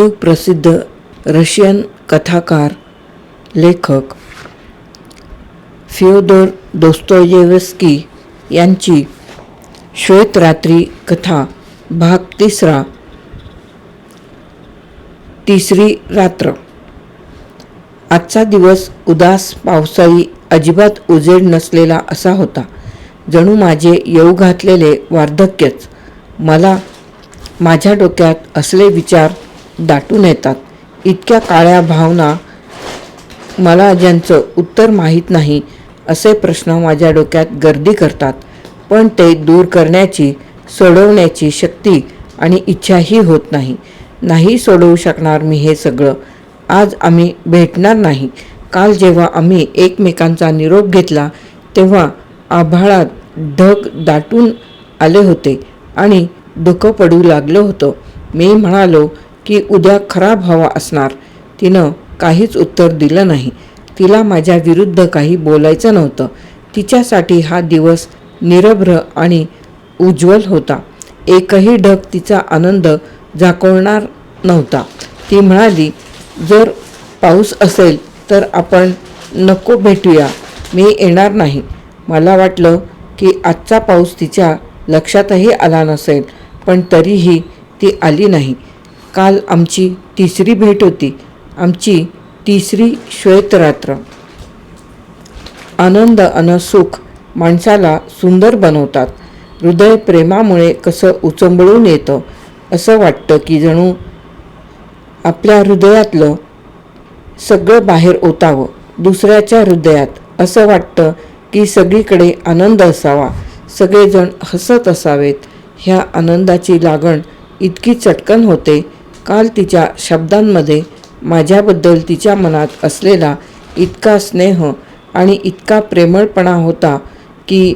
सुप्रसिद्ध रशियन कथाकार लेखक फिओदोर दोस्तोजेवस्की यांची श्वेतरात्री कथा भाग तिसरा तिसरी रात्र. आजचा दिवस उदास पावसाळी अजिबात उजेड नसलेला असा होता. जणू माझे येऊ घातलेले वार्धक्यच. मला माझ्या डोक्यात असले विचार दाटून येतात. इतक्या काळ्या भावना मला ज्यांचं उत्तर माहीत नाही असे प्रश्न माझ्या डोक्यात गर्दी करतात. पण ते दूर करण्याची सोडवण्याची शक्ती आणि इच्छाही होत नाही. नाही सोडवू शकणार मी हे सगळं. आज आम्ही भेटणार नाही. काल जेव्हा आम्ही एकमेकांचा निरोप घेतला तेव्हा आभाळात ढग दाटून आले होते आणि दुःख पडू लागलं होतं. मी म्हणालो की उद्या खराब हवा असणार. तिनं काहीच उत्तर दिलं नाही. तिला माझ्या विरुद्ध काही बोलायचं नव्हतं. तिच्यासाठी हा दिवस निरभ्र आणि उज्ज्वल होता. एकही ढग तिचा आनंद झाकवणार नव्हता. ती म्हणाली जर पाऊस असेल तर आपण नको भेटूया. मी येणार नाही. मला वाटलं की आजचा पाऊस तिच्या लक्षातही आला नसेल पण तरीही ती आली नाही. काल आमची तिसरी भेट होती. आमची तिसरी श्वेतरात्र. आनंद अन सुख माणसाला सुंदर बनवतात. हृदय प्रेमामुळे कसं उचंबळून येतं असं वाटतं की जणू आपल्या हृदयातलं सगळं बाहेर ओतावं दुसऱ्याच्या हृदयात असं वाटतं की सगळीकडे आनंद असावा सगळेजण हसत असावेत. ह्या आनंदाची लागण इतकी चटकन होते काल तिच्या शब्दांमध्ये माझ्याबद्दल तिच्या मनात असलेला इतका स्नेह आणि इतका प्रेमळपणा होता की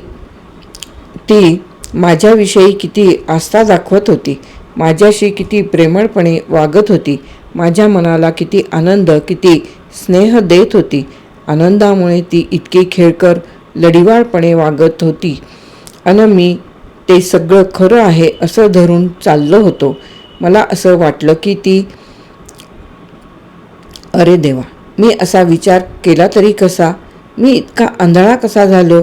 ती माझ्याविषयी किती आस्था दाखवत होती माझ्याशी किती प्रेमळपणे वागत होती माझ्या मनाला किती आनंद किती स्नेह देत होती. आनंदामुळे ती इतकी खेळकर लढिवाळपणे वागत होती. आणि मी ते सगळं खरं आहे असं धरून चाललो होतो. मला असं वाटलं की ती अरे देवा मी असा विचार केला तरी कसा? मी इतका आंधळा कसा झालो?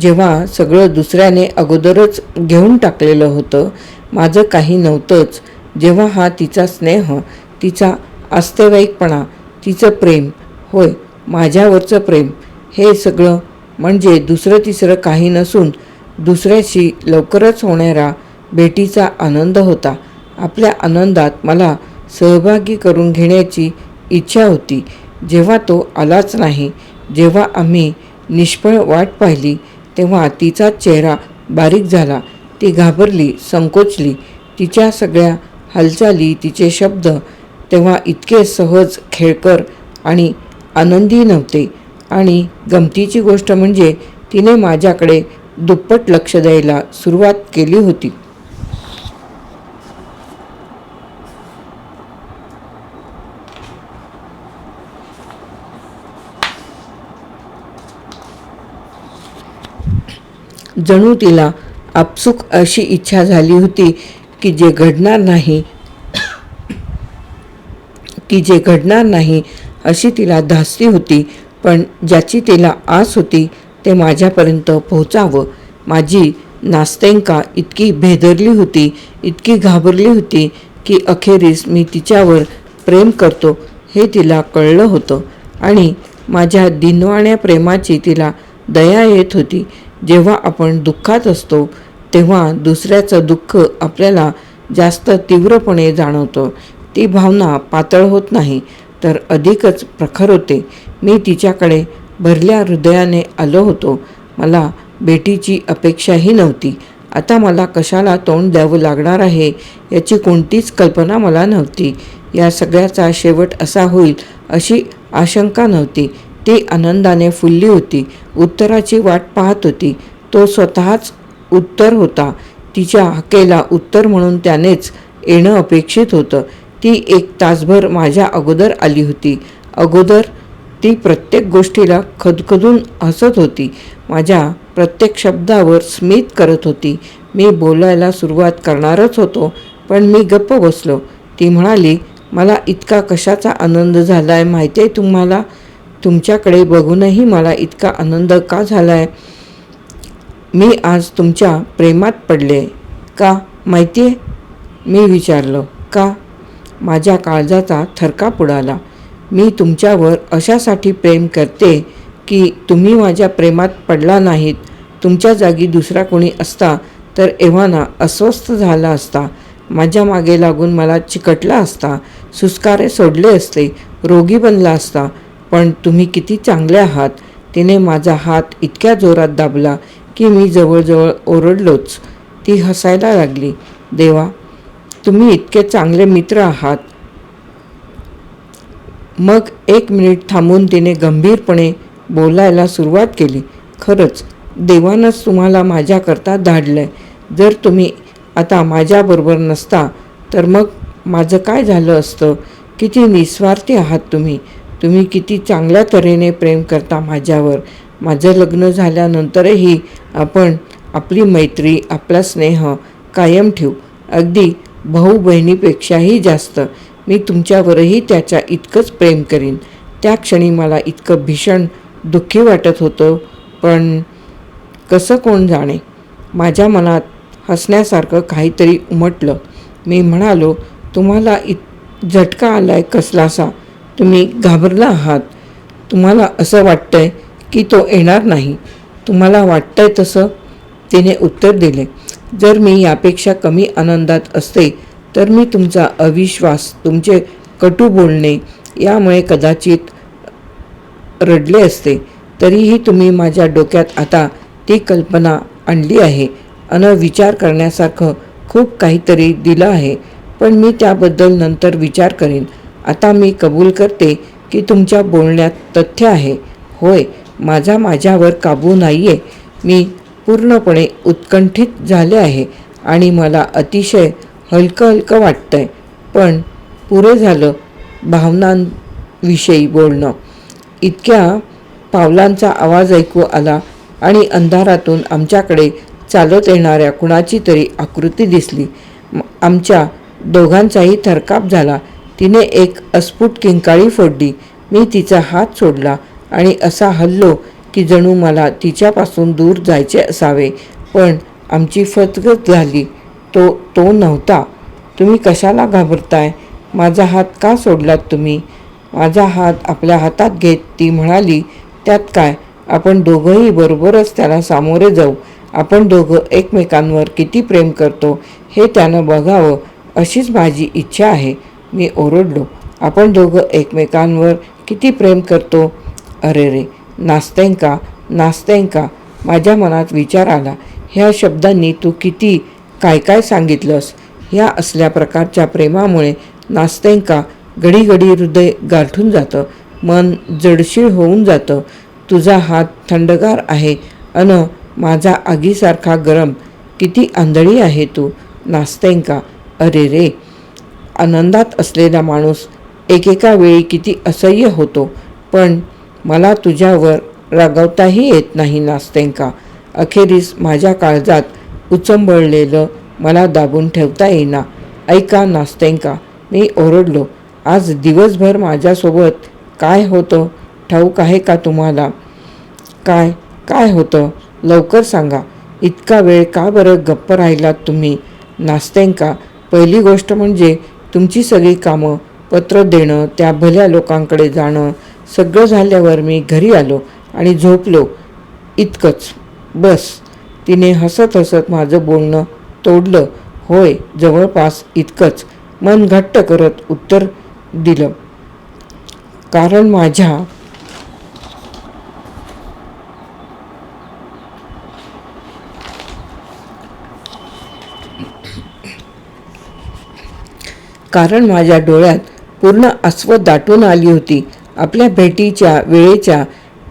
जेव्हा सगळं दुसऱ्याने अगोदरच घेऊन टाकलेलं होतं माझं काही नव्हतंच. जेव्हा हा तिचा स्नेह तिचा आस्तेवाईकपणा तिचं प्रेम होय माझ्यावरचं प्रेम हे सगळं म्हणजे दुसरं तिसरं काही नसून दुसऱ्याशी लवकरच होणारा भेटीचा आनंद होता. आपल्या आनंदात मला सहभागी करून घेण्याची इच्छा होती. जेव्हा तो आलाच नाही जेव्हा आम्ही निष्फळ वाट पाहिली तेव्हा तिचा चेहरा बारीक झाला. ती घाबरली संकोचली. तिच्या सगळ्या हालचाली तिचे शब्द तेव्हा इतके सहज खेळकर आणि आनंदी नव्हते. आणि गमतीची गोष्ट म्हणजे तिने माझ्याकडे दुप्पट लक्ष द्यायला सुरुवात केली होती. जणू तिला आपसुक अशी इच्छा झाली होती की जे घडणार नाही की जे घडणार नाही अशी तिला धास्ती होती. पण ज्याची तिला आस होती ते माझ्यापर्यंत पोहोचावं. माझी नास्तेंका इतकी भेदरली होती इतकी घाबरली होती की अखेरीस मी तिच्यावर प्रेम करतो हे तिला कळलं होतं. आणि माझ्या दिनवाण्या प्रेमाची तिला दया येत होती. जेव्हा आपण दुःखात असतो तेव्हा दुसऱ्याचं दुःख आपल्याला जास्त तीव्रपणे जाणवतं. ती भावना पातळ होत नाही तर अधिकच प्रखर होते. मी तिच्याकडे भरल्या हृदयाने आलो होतो. मला भेटीची अपेक्षाही नव्हती. आता मला कशाला तोंड द्यावं लागणार आहे याची कोणतीच कल्पना मला नव्हती. या सगळ्याचा शेवट असा होईल अशी आशंका नव्हती. ती आनंदाने फुलली होती. उत्तराची वाट पाहत होती. तो स्वतःच उत्तर होता. तिच्या हाकेला उत्तर म्हणून त्यानेच येणं अपेक्षित होतं. ती एक तासभर माझ्या अगोदर आली होती. अगोदर ती प्रत्येक गोष्टीला खदखदून हसत होती. माझ्या प्रत्येक शब्दावर स्मित करत होती. मी बोलायला सुरुवात करणारच होतो पण मी गप्प बसलो. ती म्हणाली मला इतका कशाचा आनंद झाला आहे माहिती आहे तुम्हाला? तुमच्याकडे बघूनही मला इतका आनंद का झाला आहे मी आज तुमच्या प्रेमात पडले. का? माहिती आहे मी विचारलं. का? माझ्या काळजाचा थरकाप उडाला. मी तुमच्यावर अशासाठी प्रेम करते की तुम्ही माझ्या प्रेमात पडला नाहीत. तुमच्या जागी दुसरा कोणी असता तर एव्हाना अस्वस्थ झाला असता. माझ्या मागे लागून मला चिकटला असता. सुस्कारे सोडले असते. रोगी बनला असता. पण तुम्ही किती चांगले आहात. तिने माझा हात इतक्या जोरात दाबला की मी जवळजवळ ओरडलोच. ती हसायला लागली. देवा तुम्ही इतके चांगले मित्र आहात. मग एक मिनिट थांबून तिने गंभीरपणे बोलायला सुरुवात केली. खरंच देवानंच तुम्हाला माझ्याकरता धाडलं आहे जर तुम्ही आता माझ्याबरोबर नसता तर मग माझं काय झालं असतं? किती निस्वार्थी आहात तुम्ही. तुम्ही किती चांगल्या तऱ्हेने प्रेम करता माझ्यावर. माझं लग्न झाल्यानंतरही आपण आपली मैत्री आपला स्नेह कायम ठेवू. अगदी भाऊ बहिणीपेक्षाही जास्त. मी तुमच्यावरही त्याच्या इतकंच प्रेम करीन. त्या क्षणी मला इतकं भीषण दुःखी वाटत होतं पण कसं कोण जाणे? माझ्या मनात हसण्यासारखं काहीतरी उमटलं. मी म्हणालो तुम्हाला इत झटका आलाय कसलासा? तुम्ही घाबरला आहात. तुम्हाला असं वाटतंय की तो येणार नाही. तुम्हाला वाटतंय तसं? तिने उत्तर दिले. जर मी यापेक्षा कमी आनंदात असते तर मी तुमचा अविश्वास तुमचे कटू बोलणे यामुळे कदाचित रडले असते. तरीही तुम्ही माझ्या डोक्यात आता ती कल्पना आणली आहे. अन विचार करण्यासारखं खूप काहीतरी दिलं आहे. पण मी त्याबद्दल नंतर विचार करेन. आता मी कबूल करते की तुमच्या बोलण्यात तथ्य आहे. होय माझा माझ्यावर काबू नाही आहे मी पूर्णपणे उत्कंठित झाले आहे आणि मला अतिशय हलकं हलकं वाटतं आहे पण पुरे झालं भावनांविषयी बोलणं. इतक्या पावलांचा आवाज ऐकू आला आणि अंधारातून आमच्याकडे चालत येणाऱ्या कुणाची तरी आकृती दिसली. आमच्या दोघांचाही थरकाप झाला. तिने एक अस्फुट किंकाळी फोडली. मी तिचा हात सोडला आणि असा हल्लो की जणू मला तिच्यापासून दूर जायचे असावे. पण आमची फतगत झाली. तो तो नव्हता. तुम्ही कशाला घाबरताय? माझा हात का सोडलात तुम्ही? माझा हात आपल्या हातात घेत ती म्हणाली त्यात काय? आपण दोघंही बरोबरच त्याला सामोरे जाऊ. आपण दोघं एकमेकांवर किती प्रेम करतो हे त्यानं बघावं अशीच माझी इच्छा आहे. मी ओरडलो. आपण दोघं एकमेकांवर किती प्रेम करतो? अरे रे नास्तेंका नास्तेंका. माझ्या मनात विचार आला ह्या शब्दांनी तू किती काय काय सांगितलंस? ह्या असल्या प्रकारच्या प्रेमामुळे नास्तेंका घडी घडी हृदय गाठून जातं मन जडशीळ होऊन जातं. तुझा हात थंडगार आहे अन माझा आगीसारखा गरम. किती आंधळी आहे तू नास्तेंका. अरे रे आनंदात असलेला माणूस एकेका वेळी किती असह्य होतो? पण मला तुझ्यावर रागवताही येत नाही नास्तेंका. अखेरीस माझ्या काळजात उचंबळलेलं मला दाबून ठेवता येईना. ऐका नास्तेंका मी ओरडलो. आज दिवसभर माझ्यासोबत काय होतं? ठाऊक आहे का तुम्हाला? काय? काय होतं? लवकर सांगा. इतका वेळ का बरं गप्प राहिलात तुम्ही? नास्तेंका पहिली गोष्ट म्हणजे तुमची सगळी कामं पत्र देणं त्या भल्या लोकांकडे जाणं सगळं झाल्यावर मी घरी आलो आणि झोपलो. इतकंच. बस. तिने हसत हसत माझं बोलणं तोडलं. होय जवळपास इतकंच. मन घट्ट करत उत्तर दिलं. कारण माझ्या कारण माझ्या डोळ्यात पूर्ण अस्व दाटून आली होती. आपल्या भेटीच्या वेळेच्या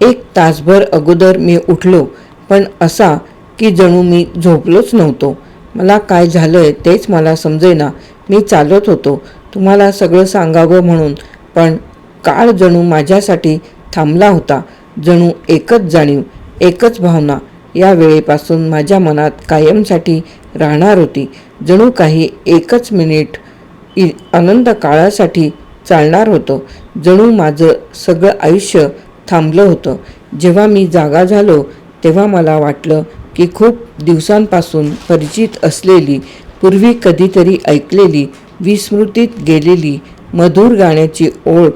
एक तासभर अगोदर मी उठलो पण असा की जणू मी झोपलोच नव्हतो. मला काय झालंय तेच मला समजेना. मी चालत होतो. तुम्हाला सगळं सांगावं म्हणून पण काळ जणू माझ्यासाठी थांबला होता. जणू एकच जाणीव एकच भावना. या वेळेपासून माझ्या मनात कायमसाठी राहणार होती. जणू काही एकच मिनिट इ आनंद काळासाठी चालणार होतो. जणू माझं सगळं आयुष्य थांबलं होतं. जेव्हा मी जागा झालो तेव्हा मला वाटलं की खूप दिवसांपासून परिचित असलेली पूर्वी कधीतरी ऐकलेली विस्मृतीत गेलेली मधुर गाण्याची ओळ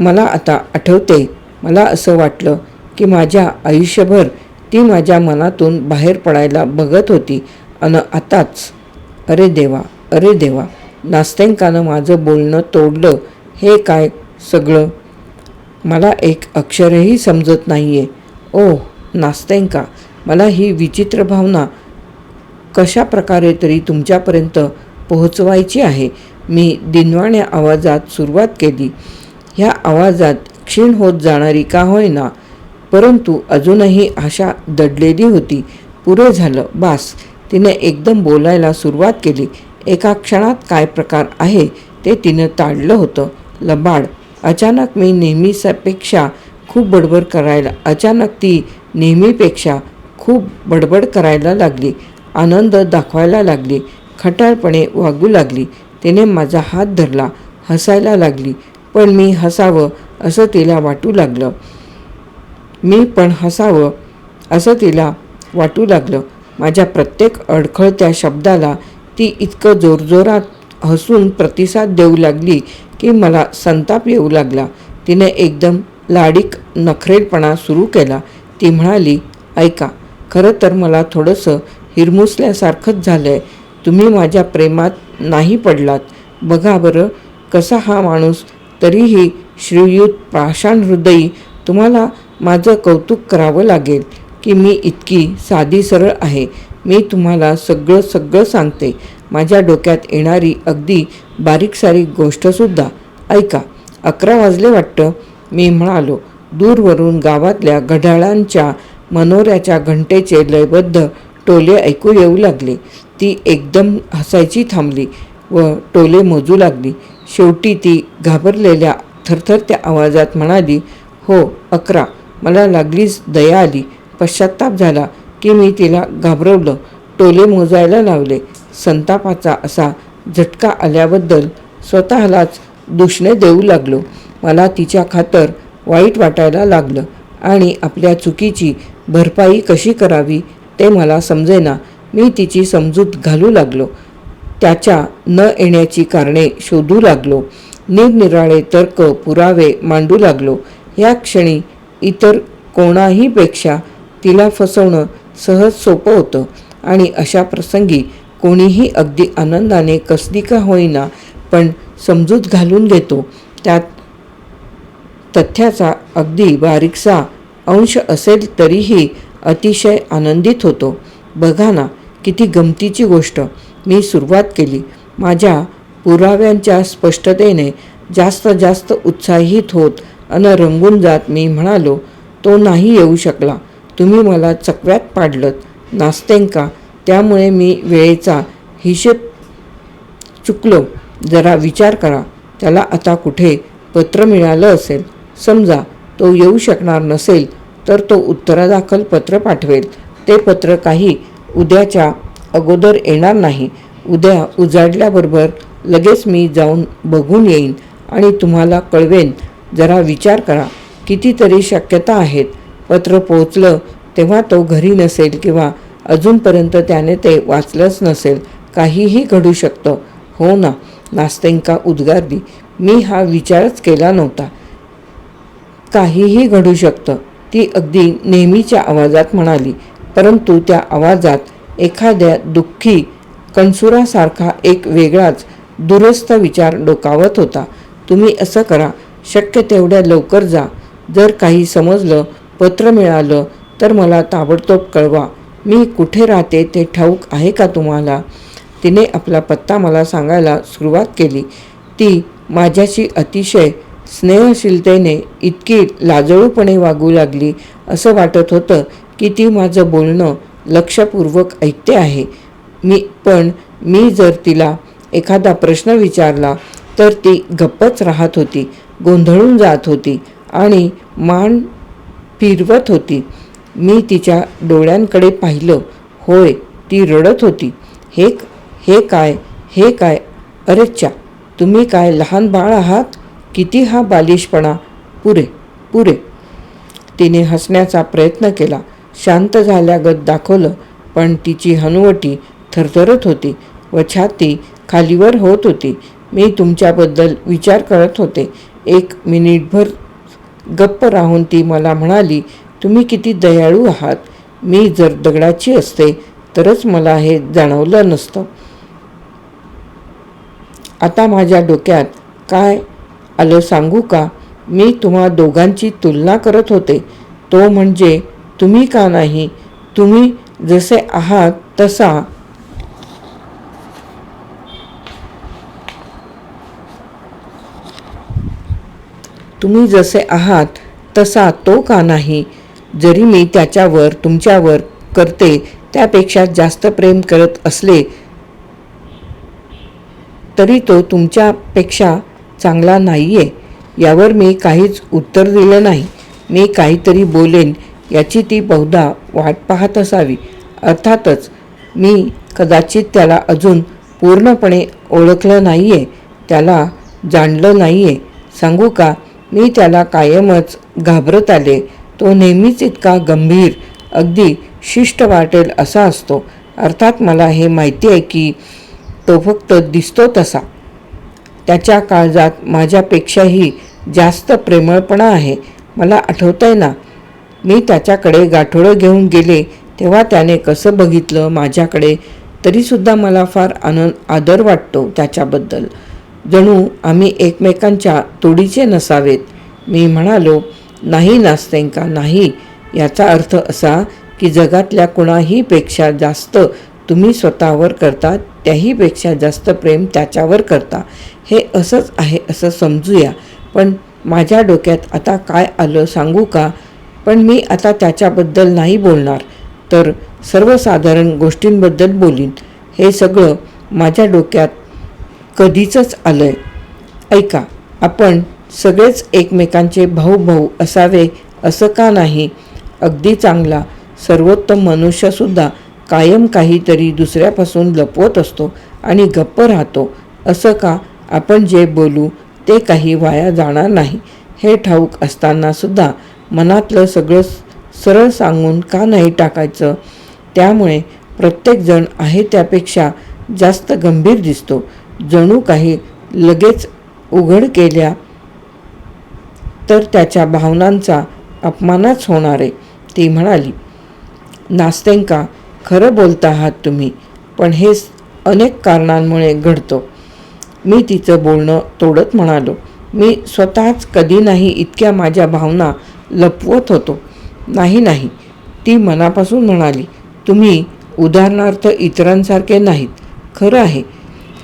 मला आता आठवते. मला असं वाटलं की माझ्या आयुष्यभर ती माझ्या मनातून बाहेर पडायला बघत होती. अन आताच अरे देवा! अरे देवा नास्तेंकानं माझं बोलणं तोडलं हे काय सगळं? मला एक अक्षरही समजत नाही आहे ओ नास्तेंका मला ही विचित्र भावना कशा प्रकारे तरी तुमच्यापर्यंत पोहोचवायची आहे? मी दिनवाण्या आवाजात सुरुवात केली. ह्या आवाजात क्षीण होत जाणारी का होईना परंतु अजूनही आशा दडलेली होती. पुरे झालं बास तिने एकदम बोलायला सुरुवात केली. एका क्षणात काय प्रकार आहे ते तिनं ताडलं होतं. लबाड. अचानक मी नेहमीपेक्षा खूप बडबड करायला अचानक ती नेहमीपेक्षा खूप बडबड करायला लागली. आनंद दाखवायला लागली. खटाळपणे वागू लागली. तिने माझा हात धरला हसायला लागली. पण मी हसावं असं तिला वाटू लागलं. मी पण हसावं असं तिला वाटू लागलं. माझ्या प्रत्येक अडखळत्या शब्दाला ती इतकं जोरजोरात हसून प्रतिसाद देऊ लागली की मला संताप येऊ लागला. तिने एकदम लाडीक नखरेलपणा सुरू केला. ती म्हणाली ऐका खरं तर मला थोडंसं हिरमुसल्यासारखंच झालं आहे तुम्ही माझ्या प्रेमात नाही पडलात. बघा बरं कसा हा माणूस तरीही श्रीयुत पाषाण हृदयी तुम्हाला माझं कौतुक करावं लागेल की मी इतकी साधी सरळ आहे. मी तुम्हाला सगळं सगळं सांगते. माझ्या डोक्यात येणारी अगदी बारीक सारीक गोष्टसुद्धा ऐका अकरा वाजले वाटतं. मी म्हणालो दूरवरून गावातल्या घड्याळांच्या मनोऱ्याच्या घंटेचे लयबद्ध टोले ऐकू येऊ लागले. ती एकदम हसायची थांबली व टोले मोजू लागली. शेवटी ती घाबरलेल्या थरथरत्या आवाजात म्हणाली हो अकरा. मला लागलीच दया आली. पश्चाताप झाला. की मी तिला घाबरवलं. टोले मोजायला लावले. संतापाचा असा झटका आल्याबद्दल स्वतःलाच दुष्णे देऊ लागलो. मला तिच्या खातर वाईट वाटायला लागलं आणि आपल्या चुकीची भरपाई कशी करावी ते मला समजेना. मी तिची समजूत घालू लागलो. त्याच्या न येण्याची कारणे शोधू लागलो. निरनिराळे तर्क पुरावे मांडू लागलो. या क्षणी इतर कोणाहीपेक्षा तिला फसवणं सहज सोपं होतं. आणि अशा प्रसंगी कोणीही अगदी आनंदाने कसली का होईना पण समजूत घालून घेतो. त्यात तथ्याचा अगदी बारीकसा अंश असेल तरीही अतिशय आनंदित होतो. बघा ना किती गमतीची गोष्ट. मी सुरुवात केली. माझ्या पुराव्यांच्या स्पष्टतेने जास्त जास्त उत्साहित होत अन रंगून जात मी म्हणालो तो नाही येऊ शकला. तुम्ही मला चकव्यात पाडलत नास्तेंका त्यामुळे मी वेळेचा हिशेब चुकलो. जरा विचार करा त्याला आता कुठे पत्र मिळालं असेल? समजा तो येऊ शकणार नसेल तर तो उत्तरादाखल पत्र पाठवेल. ते पत्र काही उद्याच्या अगोदर येणार नाही. उद्या उजाडल्याबरोबर लगेच मी जाऊन बघून येईन आणि तुम्हाला कळवेन. जरा विचार करा कितीतरी शक्यता आहेत. पत्र पोहोचलं तेव्हा तो घरी नसेल किंवा अजूनपर्यंत त्याने ते वाचलंच नसेल काहीही घडू शकतं. हो ना नास्तेंका उद्गारली मी हा विचारच केला नव्हता. काहीही घडू शकतं. ती अगदी नेहमीच्या आवाजात म्हणाली परंतु त्या आवाजात एखाद्या दुःखी कंसुरासारखा एक वेगळाच दुरस्त विचार डोकावत होता. तुम्ही असं करा शक्य तेवढ्या लवकर जा. जर काही समजलं पत्र मिळालं तर मला ताबडतोब कळवा. मी कुठे राहते ते ठाऊक आहे का तुम्हाला? तिने आपला पत्ता मला सांगायला सुरुवात केली. ती माझ्याशी अतिशय स्नेहशीलतेने इतकी लाजळूपणे वागू लागली असं वाटत होतं की ती माझं बोलणं लक्षपूर्वक ऐकते आहे. मी पण मी जर तिला एखादा प्रश्न विचारला तर ती गप्पच राहत होती गोंधळून जात होती आणि मान फिरवत होती. मी तिच्या डोळ्यांकडे पाहिलं. होय ती रडत होती. हे हे काय हे काय? अरेच्चा तुम्ही काय लहान बाळ आहात? किती हा बालिशपणा. पुरे पुरे. तिने हसण्याचा प्रयत्न केला. शांत झाल्यागत दाखवलं. पण तिची हनुवटी थरथरत होती व छाती खालीवर होत होती. मी तुमच्याबद्दल विचार करत होते. एक मिनिटभर गप्प राहून ती मला म्हणाली तुम्ही किती दयाळू आहात. मी जर दगडाची असते तरच मला हे जाणवलं नसतं. आता माझ्या डोक्यात काय आलं सांगू का? मी तुम्हा दोघांची तुलना करत होते. तो म्हणजे तुम्ही का नाही? तुम्ही जसे आहात तसा तुम्ही जसे आहात तसा तो का नाही? जरी मी त्याच्यावर तुमच्यावर करते त्यापेक्षा जास्त प्रेम करत असले तरी तो तुमच्यापेक्षा चांगला नाही आहे यावर मी काहीच उत्तर दिलं नाही. मी काहीतरी बोलेन याची ती बहुधा वाट पाहत असावी. अर्थातच मी कदाचित त्याला अजून पूर्णपणे ओळखलं नाही आहे त्याला जाणलं नाही आहे सांगू का? मी त्याला कायमच घाबरत आले. तो नेहमीच इतका गंभीर अगदी शिष्ट वाटेल असा असतो. अर्थात मला हे माहिती आहे की तो फक्त दिसतो तसा. त्याच्या काळजात माझ्यापेक्षाही जास्त प्रेमळपणा आहे. मला आठवतंय आहे ना मी त्याच्याकडे गाठोडं घेऊन गेले तेव्हा त्याने कसं बघितलं माझ्याकडे तरीसुद्धा मला फार आनंद आदर वाटतो त्याच्याबद्दल. जणू आम्ही एकमेकांच्या तोडीचे नसावेत. मी म्हणालो नाही नास्तेंका नाही. याचा अर्थ असा की जगातल्या कुणाहीपेक्षा जास्त तुम्ही स्वतःवर करता त्याहीपेक्षा जास्त प्रेम त्याच्यावर करता. हे असंच आहे असं समजूया. पण माझ्या डोक्यात आता काय आलं सांगू का? पण मी आता त्याच्याबद्दल नाही बोलणार. तर सर्वसाधारण गोष्टींबद्दल बोलीन. हे सगळं माझ्या डोक्यात कधीचंच आलं आहे ऐका आपण सगळेच एकमेकांचे भाऊ भाऊ असावे असं का नाही? अगदी चांगला. सर्वोत्तम मनुष्यसुद्धा कायम काहीतरी दुसऱ्यापासून लपवत असतो आणि गप्प राहतो. असं का? आपण जे बोलू ते काही वाया जाणार नाही. हे ठाऊक असतानासुद्धा मनातलं सगळं सरळ सांगून का नाही टाकायचं? त्यामुळे प्रत्येकजण आहे त्यापेक्षा जास्त गंभीर दिसतो. जणू काही लगेच उघड केल्या तर त्याच्या भावनांचा अपमानच होणार आहे ती म्हणाली. नास्तेंका खरं बोलता आहात तुम्ही पण हे अनेक कारणांमुळे घडतं. मी तिचं बोलणं तोडत म्हणालो. मी स्वतःच कधी नाही इतक्या माझ्या भावना लपवत होतो. नाही नाही ती मनापासून म्हणाली. तुम्ही उदाहरणार्थ इतरांसारखे नाहीत. खरं आहे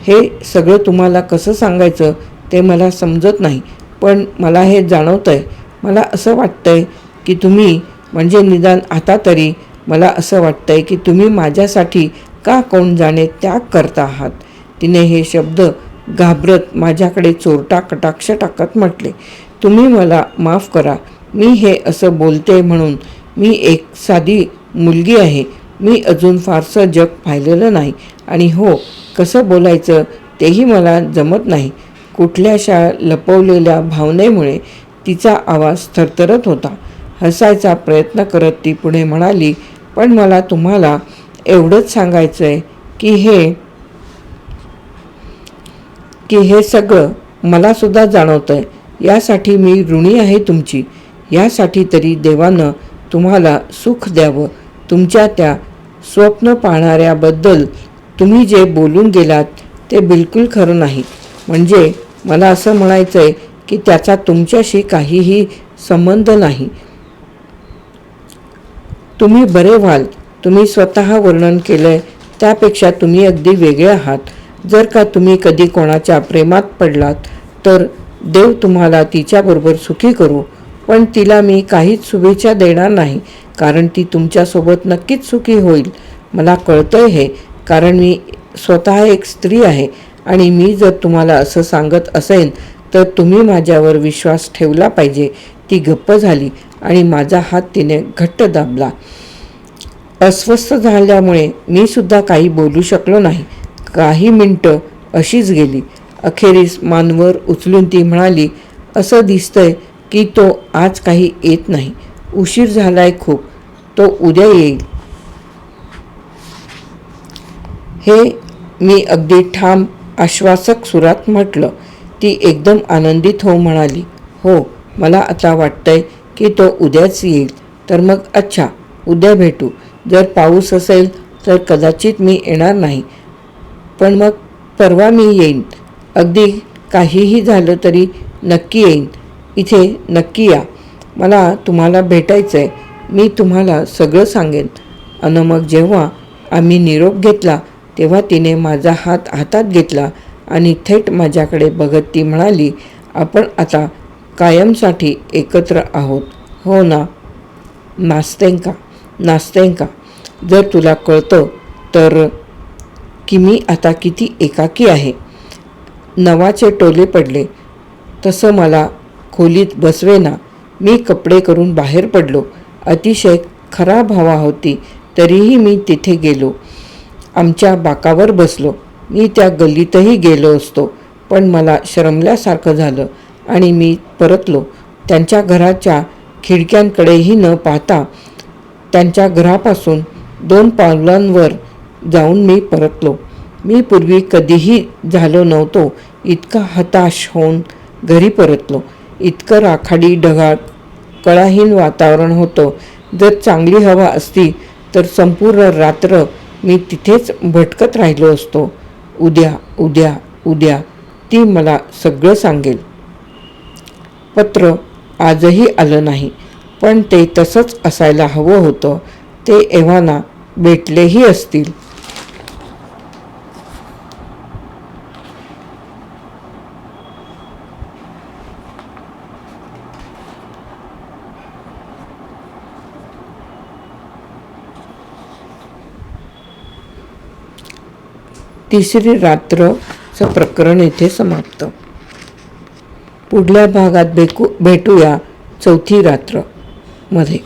हे सगळं तुम्हाला कसं सांगायचं ते मला समजत नाही. पण मला हे जाणवतं आहे मला असं वाटतं आहे की तुम्ही म्हणजे निदान आता तरी मला असं वाटतं आहे की तुम्ही माझ्यासाठी का कोण जाणे त्याग करता आहात? तिने हे शब्द घाबरत माझ्याकडे चोरटा कटाक्ष टाकत म्हटले. तुम्ही मला माफ करा. मी हे असं बोलते म्हणून मी एक साधी मुलगी आहे. मी अजून फारसं जग पाहिलेलं नाही. आणि हो कसं बोलायचं तेही मला जमत नाही. कुठल्याशा लपवलेल्या भावनेमुळे तिचा आवाज थरथरत होता. हसायचा प्रयत्न करत ती पुढे म्हणाली पण मला तुम्हाला एवढंच सांगायचं आहे की हे की हे सगळं मलासुद्धा जाणवतं आहे यासाठी मी ऋणी आहे तुमची. यासाठी तरी देवानं तुम्हाला सुख द्यावं. तुमच्या त्या स्वप्न पाहणाऱ्याबद्दल तुम्ही जे बोलून गेलात ते बिलकुल खरं नाही. म्हणजे मला असं म्हणायचं आहे की त्याचा तुमच्याशी काहीही संबंध नाही. तुम्ही बरे व्हाल तुम्ही स्वतः वर्णन केलं आहे त्यापेक्षा तुम्ही अगदी वेगळे आहात. जर का तुम्ही कधी कोणाच्या प्रेमात पडलात तर देव तुम्हाला तिच्याबरोबर सुखी करू. पण तिला मी काहीच शुभेच्छा देणार नाही कारण ती तुमच्यासोबत नक्कीच सुखी होईल. मला कळतंय हे कारण मी स्वतः एक स्त्री आहे आणि मी जर तुम्हाला असं सांगत असेन तर तुम्ही माझ्यावर विश्वास ठेवला पाहिजे. ती गप्प झाली आणि माझा हात तिने घट्ट दाबला. अस्वस्थ झाल्यामुळे मी सुद्धा काही बोलू शकलो नाही. काही मिनटं अशीच गेली. अखेरीस मानवर उचलून ती म्हणाली असं दिसतंय की तो आज काही येत नाही. उशीर झालाय खूप. तो उद्या येईल. हे मी अगदी ठाम आश्वासक सुरात म्हटलं. ती एकदम आनंदित हो म्हणाली. हो मला आता वाटतंय की तो उद्याच येईल. तर मग अच्छा उद्या भेटू. जर पाऊस असेल तर कदाचित मी येणार नाही. पण मग परवा मी येईन. अगदी काहीही झालं तरी नक्की येईन. इथे नक्की या. मला तुम्हाला भेटायचं आहे मी तुम्हाला सगळं सांगेन. आणि मग जेव्हा आम्ही निरोप घेतला तेव्हा तिने माझा हात हातात घेतला आणि थेट माझ्याकडे बघत ती म्हणाली आपण आता कायमसाठी एकत्र आहोत. हो ना. नास्तेंका नास्तेंका. जर तुला कळतं तर की मी आता किती एकाकी आहे. नवाचे टोले पडले. तसं मला खोलीत बसवेना. मी कपडे करून बाहेर पडलो. अतिशय खराब हवा होती. तरीही मी तिथे गेलो. आमच्या बाकावर बसलो. मी त्या गल्लीतही गेलो असतो. पण मला शरमल्यासारखं झालं आणि मी परतलो. त्यांच्या घराच्या खिडक्यांकडेही न पाहता त्यांच्या घरापासून दोन पावलांवर जाऊन मी परतलो. मी पूर्वी कधीही झालो नव्हतो. इतका हताश होऊन घरी परतलो. इतकं राखाडी ढगाळ कळाहीन वातावरण होतं. जर चांगली हवा असती तर संपूर्ण रात्र मी तिथेच भटकत राहिलो असतो. उद्या उद्या उद्या ती मला सगळं सांगेल. पत्र आजही आलं नाही पण ते तसंच असायला हवं होतं. ते एव्हाना भेटलेही असतील. तिसरी रात्रचं प्रकरण येथे समाप्त. पुढल्या भागात भेकू भेटूया चौथी रात्रमध्ये.